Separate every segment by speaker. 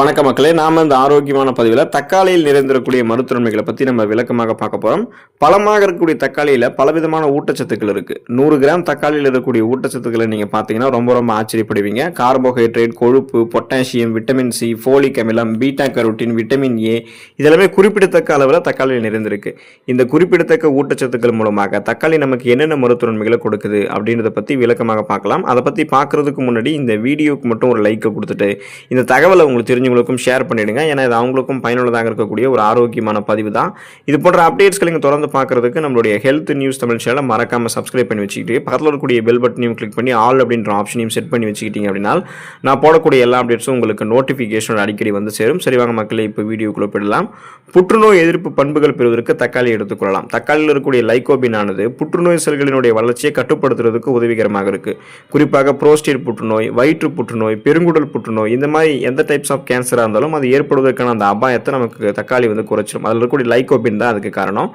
Speaker 1: வணக்க மக்களே நாம இந்த ஆரோக்கியமான பதிவில் தக்காளியில் நிறைந்திருக்கக்கூடிய மருத்துவமைகளை பற்றி நம்ம விளக்கமாக பார்க்க போகிறோம் பழமாக இருக்கக்கூடிய தக்காளியில் பலவிதமான ஊட்டச்சத்துக்கள் இருக்குது நூறு கிராம் தக்காளியில் இருக்கக்கூடிய ஊட்டச்சத்துக்களை நீங்கள் பார்த்தீங்கன்னா ரொம்ப ரொம்ப ஆச்சரியப்படுவீங்க. கார்போஹைட்ரேட் கொழுப்பு பொட்டாசியம் விட்டமின் சி ஃபோலிக் அமிலம் பீட்டா கரோட்டின் விட்டமின் ஏ இதெல்லாமே குறிப்பிடத்தக்க அளவில் தக்காளியில் நிறைந்திருக்கு. இந்த குறிப்பிடத்தக்க ஊட்டச்சத்துக்கள் மூலமாக தக்காளி நமக்கு என்னென்ன மருத்துவன்மைகளை கொடுக்குது அப்படின்றத பற்றி விளக்கமாக பார்க்கலாம். அதை பற்றி பார்க்கறதுக்கு முன்னாடி இந்த வீடியோக்கு மட்டும் ஒரு லைக்கை கொடுத்துட்டு இந்த தகவலை உங்களுக்கு தெரிஞ்சவங்களுக்கும் ஷேர் பண்ணிவிடுங்க ஏன்னா இது அவங்களுக்கும் பயனுள்ளதாக இருக்கக்கூடிய ஒரு ஆரோக்கியமான பதிவு தான். இது போன்ற அப்டேட்ஸ்களை நீங்கள் தொடர்ந்து பார்க்கறதுக்கு நம்மளுடைய ஹெல்த் நியூஸ் தமிழ் சேனலை மறக்காம சப்ஸ்கிரைப் பண்ணி வச்சுக்கிட்டு பக்கத்தில் இருக்கக்கூடிய பெல் பட்டனையும் கிளிக் பண்ணி ஆல் அப்படின்ற ஆப்ஷனையும் செட் பண்ணி வச்சுக்கிட்டீங்க அப்படின்னா நான் போடக்கூடிய எல்லா அப்டேட்ஸும் உங்களுக்கு நோட்டிஃபிகேஷன் அடிக்கடி வந்து சேரும். சரி வாங்க இப்போ வீடியோக்குள்ளே போயிடலாம். புற்றுநோய் எதிர்ப்பு பண்புகள் பெறுவதற்கு தக்காளி எடுத்துக்கொள்ளலாம் தக்காளியில் இருக்கக்கூடிய லைகோபின் ஆனது புற்றுநோய் செல்களினுடைய வளர்ச்சியை கட்டுப்படுத்துறதுக்கு உதவிகரமாக இருக்கு. குறிப்பாக புரோஸ்டேட் புற்றுநோய் வயிற்று புற்றுநோய் பெருங்குடல் புற்றுநோய் இந்த மாதிரி எந்த டைப்ஸ் ஆஃப் கேன்சராக இருந்தாலும் அது ஏற்படுவதற்கான அந்த அபாயத்தை நமக்கு தக்காளி வந்து குறைச்சிடும் அதில் இருக்கக்கூடிய லைகோபின் தான் அதுக்கு காரணம்.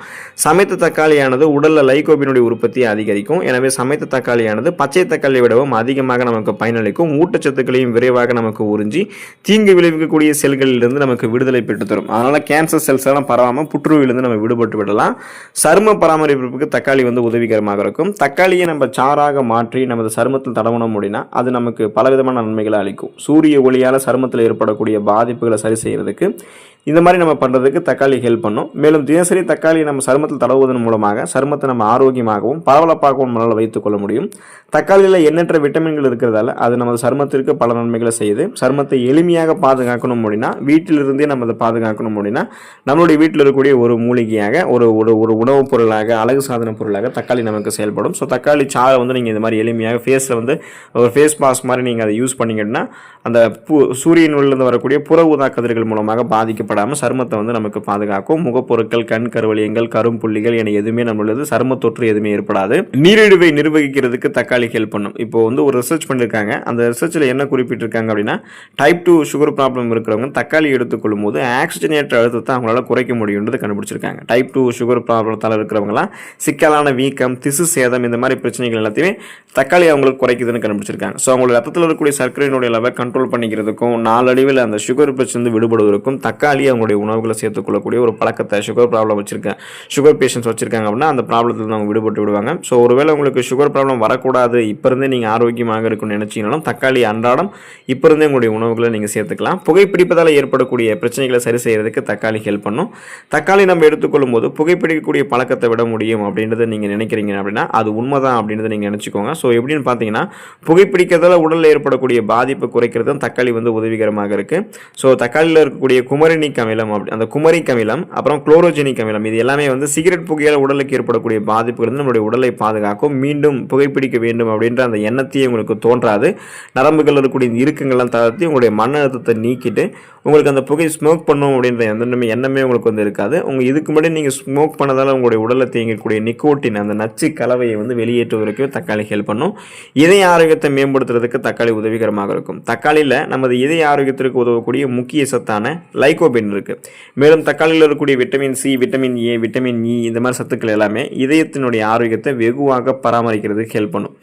Speaker 1: சமைத்த தக்காளியானது உடலில் லைகோபினுடைய உற்பத்தியை அதிகரிக்கும். எனவே சமைத்த தக்காளியானது பச்சை தக்காளியை விடவும் அதிகமாக நமக்கு பயனளிக்கும். ஊட்டச்சத்துக்களையும் விரைவாக நமக்கு உறிஞ்சி தீங்கு விளைவிக்கக்கூடிய செல்களிலிருந்து நமக்கு விடுதலை பெற்று தரும். அதனால் கேன்சர் செல்ஸ் எல்லாம் பரவாமல் புற்றுநோயிலிருந்து நம்ம விடுபட்டு விடலாம். சரும பராமரிப்புக்கு தக்காளி வந்து உதவிகரமாக இருக்கும். தக்காளியை நம்ம சாராக மாற்றி நமது சருமத்தில் தடவணும் அப்படின்னா அது நமக்கு பலவிதமான நன்மைகளை அளிக்கும். சூரிய ஒளியால் சருமத்தில் ஏற்படக்கூடிய பாதிப்புகளை சரி செய்கிறதுக்கு இந்த மாதிரி நம்ம பண்ணுறதுக்கு தக்காளி ஹெல்ப் பண்ணும். மேலும் தினசரி தக்காளி நம்ம சருமத்தில் தடவுவதன் மூலமாக சருமத்தை நம்ம ஆரோக்கியமாகவும் பரவலப்பாகவும் நம்மளால் வைத்துக்கொள்ள முடியும். தக்காளியில் எண்ணற்ற விட்டமின்கள் இருக்கிறதால அது நமது சருமத்திற்கு பல நன்மைகளை செய்யுது. சருமத்தை எளிமையாக பாதுகாக்கணும் அப்படின்னா வீட்டிலிருந்தே நம்ம அதை பாதுகாக்கணும் அப்படின்னா நம்மளுடைய வீட்டில் இருக்கக்கூடிய ஒரு மூலிகையாக ஒரு ஒரு ஒரு உணவுப் பொருளாக அழகு சாதன பொருளாக தக்காளி நமக்கு செயல்படும். ஸோ தக்காளி சாறை வந்து நீங்கள் இந்த மாதிரி எளிமையாக ஃபேஸில் வந்து ஒரு ஃபேஸ் மாஸ்க் மாதிரி நீங்கள் அதை யூஸ் பண்ணிங்கன்னா அந்த பூ சூரியன் உள்ளிருந்து வரக்கூடிய புற ஊதா கதிர்கள் மூலமாக ஏற்படாமல் சருமத்தை வந்து நமக்கு பாதுகாக்கும். முகப்பொருட்கள் கண் கருவலியங்கள் கரும்புள்ளிகள் என எதுவுமே நம்மளது சரும தொற்று எதுவுமே ஏற்படாது. நீரிழிவை நிர்வகிக்கிறதுக்கு தக்காளி ஹெல்ப் பண்ணும். இப்போ வந்து ஒரு ரிசர்ச் பண்ணியிருக்காங்க அந்த ரிசர்ச்சில் என்ன குறிப்பிட்டிருக்காங்க அப்படின்னா டைப் டூ சுகர் ப்ராப்ளம் இருக்கிறவங்க தக்காளி எடுத்துக்கொள்ளும் போது ஆக்சிஜனேற்ற அழுத்தத்தை அவங்களால குறைக்க முடியுன்றது கண்டுபிடிச்சிருக்காங்க. டைப் டூ சுகர் ப்ராப்ளத்தால் இருக்கிறவங்களாம் சிக்கலான வீக்கம் திசு சேதம் இந்த மாதிரி பிரச்சனைகள் எல்லாத்தையுமே தக்காளி அவங்களுக்கு குறைக்குதுன்னு கண்டுபிடிச்சிருக்காங்க. ஸோ அவங்களோட ரத்தத்தில் இருக்கக்கூடிய சர்க்கரையினுடைய லெவல் கண்ட்ரோல் பண்ணிக்கிறதுக்கும் நாளடைவில் அந்த சுகர் பிரச்சனை விடுபடுவதற்கும் தக்காளி அவங்களுடைய உணவுகளை சேர்த்துக்கொள்ளக்கூடிய ஒரு பழக்கத்தை சுகர் ப்ராப்ளம் வச்சுருக்கேன். சுகர் பேஷண்ட்ஸ் வச்சிருக்காங்க அப்படின்னா அந்த ப்ராப்ளத்தில் அவங்க விடுபட்டு விடுவாங்க. ஸோ ஒருவேளை உங்களுக்கு சுகர் ப்ராப்ளம் வரக்கூடாது இப்போ இருந்தே நீங்கள் ஆரோக்கியமாக இருக்கும்னு நினச்சிங்கனாலும் தக்காளி அன்றாடம் இப்போ இருந்தே உங்களுடைய உணவுகளை நீங்கள் சேர்த்துக்கலாம். புகைப்பிடிப்பதால் ஏற்படக்கூடிய பிரச்சனைகளை சரி செய்யறதுக்கு தக்காளி ஹெல்ப் பண்ணும். தக்காளி நம்ம எடுத்துக்கொள்ளும் போது புகைப்பிடிக்கக்கூடிய பழக்கத்தை விட முடியும் அப்படின்றத நீங்கள் நினைக்கிறீங்க அப்படின்னா அது உண்மைதான் அப்படின்றத நீங்கள் நினச்சிக்கோங்க. ஸோ எப்படின்னு பார்த்தீங்கன்னா புகைப்பிடிக்கிறதால உடலில் ஏற்படக்கூடிய பாதிப்பு குறைக்கிறது தக்காளி வந்து உதவிகரமாக இருக்குது ஸோ தக்காளியில் இருக்கக்கூடிய குமரினிக் அமிலம் அப்படி அந்த குமரிக் அமிலம் அப்புறம் குளோரோஜெனிக் அமிலம் இது எல்லாமே வந்து சிகரெட் புகையால் உடலுக்கு ஏற்படக்கூடிய பாதிப்புகள் வந்து நம்மளுடைய உடலை பாதுகாக்கும் மீண்டும் புகைப்பிடிக்க வேண்டும் அப்படின்ற அந்த எண்ணத்தையே உங்களுக்கு தோன்றாது. நரம்புகள் இருக்கக்கூடிய இந்த இறுக்கங்கள்லாம் தளர்த்தி உங்களுடைய மன அழுத்தத்தை நீக்கிட்டு உங்களுக்கு அந்த புகை ஸ்மோக் பண்ணும் அப்படின்ற எந்த எண்ணமே உங்களுக்கு வந்து இருக்காது. உங்கள் இதுக்கு முன்னாடி நீங்கள் ஸ்மோக் பண்ணதால் உங்களுடைய உடலில் தேங்கக்கூடிய நிக்கோட்டின் அந்த நச்சு கலவையை வந்து வெளியேற்றுவதற்கு தக்காளி ஹெல்ப் பண்ணும். இதய ஆரோக்கியத்தை மேம்படுத்துறதுக்கு தக்காளி உதவிகரமாக இருக்கும். தக்காளியில் நமது இதய ஆரோக்கியத்திற்கு உதவக்கூடிய முக்கிய சத்தான லைகோபின் இருக்குது மேலும் தக்காளியில் இருக்கக்கூடிய vitamin C vitamin A vitamin E இந்த மாதிரி சத்துக்கள் எல்லாமே இதயத்தினுடைய ஆரோக்கியத்தை வெகுவாக பராமரிக்கிறதுக்கு ஹெல்ப் பண்ணும்.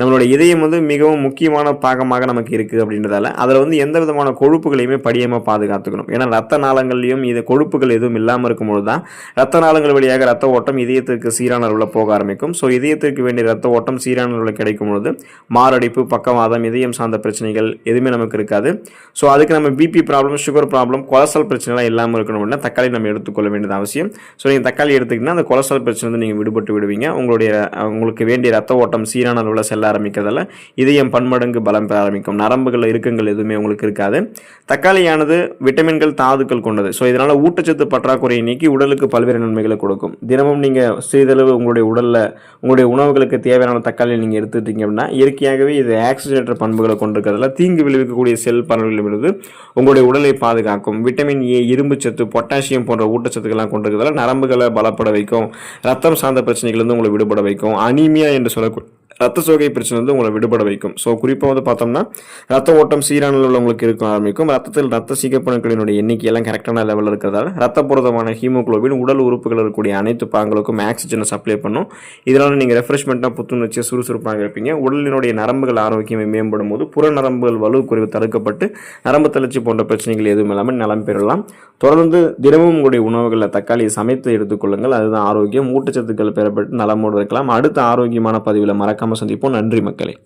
Speaker 1: நம்மளோட இதயம் வந்து மிகவும் முக்கியமான பாகமாக நமக்கு இருக்குது அப்படின்றதால அதில் வந்து எந்த விதமான கொழுப்புகளையுமே படியாமல் பாதுகாத்துக்கணும். ஏன்னா ரத்த நாளங்கள்லையும் இது கொழுப்புகள் எதுவும் இல்லாமல் இருக்கும்போது தான் ரத்த நாளங்கள் வழியாக ரத்த ஓட்டம் இதயத்திற்கு சீரான அளவில் போக ஆரம்பிக்கும். ஸோ இதயத்திற்கு வேண்டிய ரத்த ஓட்டம் சீரான அளவில் கிடைக்கும் பொழுது மாரடைப்பு பக்கவாதம் இதயம் சார்ந்த பிரச்சனைகள் எதுவுமே நமக்கு இருக்காது. ஸோ அதுக்கு நம்ம BP problem sugar problem cholesterol பிரச்சனைலாம் இல்லாமல் இருக்கணும் அப்படின்னா தக்காளி நம்ம எடுத்துக்கொள்ள வேண்டியது அவசியம். ஸோ நீங்கள் தக்காளி எடுத்துக்கிட்டிங்கன்னா அந்த கொலஸ்ட்ரால் பிரச்சனை வந்து நீங்கள் விடுபட்டு விடுவீங்க. உங்களுடைய உங்களுக்கு வேண்டிய ரத்த ஓட்டம் சீரான அளவில் செல்ல ஆரம்பிக்கிறதால இதயம் பன்மடங்கு பலம் பெற ஆரம்பிக்கும். நரம்புகள் இறுக்கங்கள் எதுவுமே உங்களுக்கு இருக்காது. தக்காளியானது விட்டமின்கள் தாதுக்கள் கொண்டது. ஸோ இதனால் ஊட்டச்சத்து பற்றாக்குறையை நீக்கி உடலுக்கு பல்வேறு நன்மைகளை கொடுக்கும். தினமும் நீங்கள் சிறிதளவு உங்களுடைய உடலில் உங்களுடைய உணவுகளுக்கு தேவையான தக்காளியை நீங்கள் எடுத்துட்டீங்க அப்படின்னா இயற்கையாகவே இது ஆக்சிஜனேற்ற பண்புகளை கொண்டிருக்கிறதுல தீங்கு விளைவிக்கக்கூடிய செல் பரவலிலிருந்து உங்களுடைய உடலை பாதுகாக்கும். விட்டமின் ஏ இரும்பு சத்து பொட்டாசியம் போன்ற ஊட்டச்சத்துக்கள்லாம் கொண்டிருக்கிறதால நரம்புகளை பலப்பட வைக்கும். ரத்தம் சார்ந்த பிரச்சனைகள் இருந்து உங்களை விடுபட வைக்கும். அனீமியா என்று சொல்லக்கூடிய ரத்த சோகை பிரச்சனை வந்து உங்களை விடுபட வைக்கும். ஸோ குறிப்பாக வந்து பார்த்தோம்னா ரத்த ஓட்டம் சீரான உள்ளவங்களுக்கு இருக்க ஆரம்பிக்கும். ரத்தத்தில் ரத்த சீக்கப்பணுக்களினுடைய எண்ணிக்கையெல்லாம் கரெக்டான லெவலில் இருக்கிறதால ரத்தபுரதமான ஹீமோகுளோபின் உடல் உறுப்புகள் இருக்கக்கூடிய அனைத்து பாங்களுக்கும் ஆக்சிஜனை சப்ளை பண்ணும். இதனால் நீங்கள் ரெஃப்ரெஷ்மெண்ட்டாக புத்துணர்ச்சியாக சுறுசுறுப்பாக இருப்பீங்க. உடலினுடைய நரம்புகள் ஆரோக்கியமே மேம்படும் போது புற நரம்புகள் வலு குறைவு தடுக்கப்பட்டு நரம்பு தளர்ச்சி போன்ற பிரச்சனைகள் எதுவும் இல்லாமல் நலம் பெறலாம். தொடர்ந்து தினமும் உங்களுடைய உணவுகளில் தக்காளியை சமைத்து எடுத்துக்கொள்ளுங்கள். அதுதான் ஆரோக்கியம். ஊட்டச்சத்துக்கள் பெறப்பட்டு நலமோடு இருக்கலாம். அடுத்த ஆரோக்கியமான பதிவில் நம்ம சந்திப்போம். நன்றி மக்களே.